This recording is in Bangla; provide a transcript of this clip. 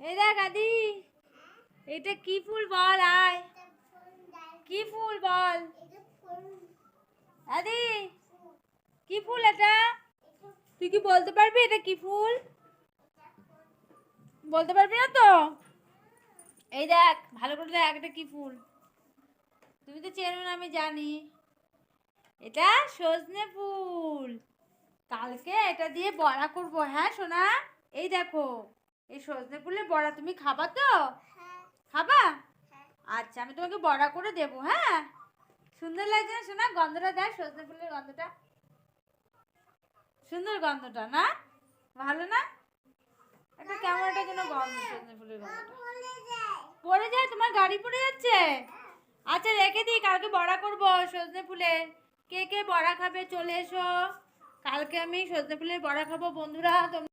এই দেখ আদি, এটা কি ফুল বল আয়। কি ফুল বল? আদি, কি ফুল এটা? তুই কি বলতে পারবি এটা কি ফুল? বলতে পারবি না তো? এই দেখ, ভালো করে দেখ এটা কি ফুল। তুমি তো চেনো না, আমি জানি। এটা সজনে ফুল। কালকে এটা দিয়ে বড়া করব হ্যাঁ সোনা? এই দেখো। এই সজনে ফুলের বড়া তুমি খাবা তো? খাবা? আচ্ছা আমি তোমাকে বড়া করে দেবো হ্যাঁ? সুন্দর লাগছে না? সোনা গন্ধটা দেয় সজনে ফুলের গন্ধটা। সুন্দর গন্ধটা না? ভালো না? একটা একটা যেন গন্ধ সজনে ফুলের গন্ধটা। পড়ে যায়। তোমার গাড়ি পড়ে যাচ্ছে? আচ্ছা রেখে দিই কালকে বড়া করব সজনে ফুলের। কে কে বড়া খাবে চলে এসো। কালকে আমি সজনে ফুলের বড়া খাব বন্ধুরা তোমরা